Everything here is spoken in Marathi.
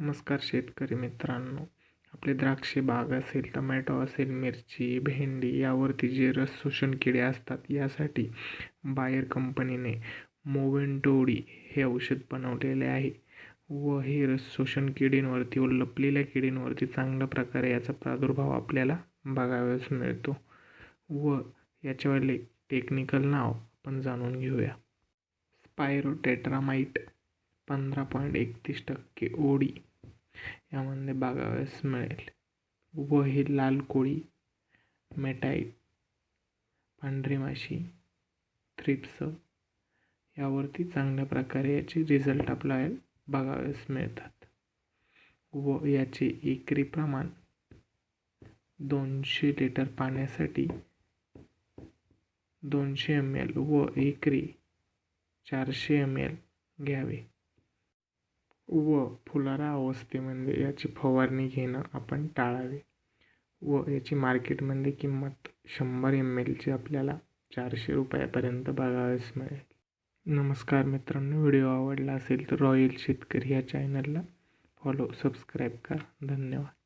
नमस्कार शेतकरी मित्रांनो. आपले द्राक्षे बाग असेल टमॅटो असेल मिरची भेंडी यावरती जे रस शोषण किडे असतात यासाठी बायर कंपनीने मोवेंटोडी हे औषध बनवलेले आहे. व हे रस शोषण किडींवरती व लपलेल्या किडींवरती चांगल्या प्रकारे याचा प्रादुर्भाव आपल्याला बघावयास मिळतो. व याच्यावरले टेक्निकल नाव आपण जाणून घेऊया. स्पायरोटेट्रामाइट पंधरा पॉईंट एकतीस टक्के ओडी. यामध्ये बघावयास मिळेल. व हे लाल कोळी मेटाईट पांढरी माशी थ्रिप्स. यावरती चांगल्या प्रकारे याचे रिझल्ट आपल्याला बघावयास मिळतात. व याचे एकरी प्रमाण दोनशे लिटर पाण्यासाठी दोनशे एम एल व एकरी चारशे एम एल घ्यावे. व फुलारा अवस्थेमध्ये याची फवारणी घेणं आपण टाळावे. व याची मार्केटमध्ये किंमत शंभर एम एलची आपल्याला चारशे रुपयापर्यंत बघावयास मिळेल. नमस्कार मित्रांनो व्हिडिओ आवडला असेल तर रॉयल शेतकरी या चॅनलला फॉलो सबस्क्राईब करा. धन्यवाद.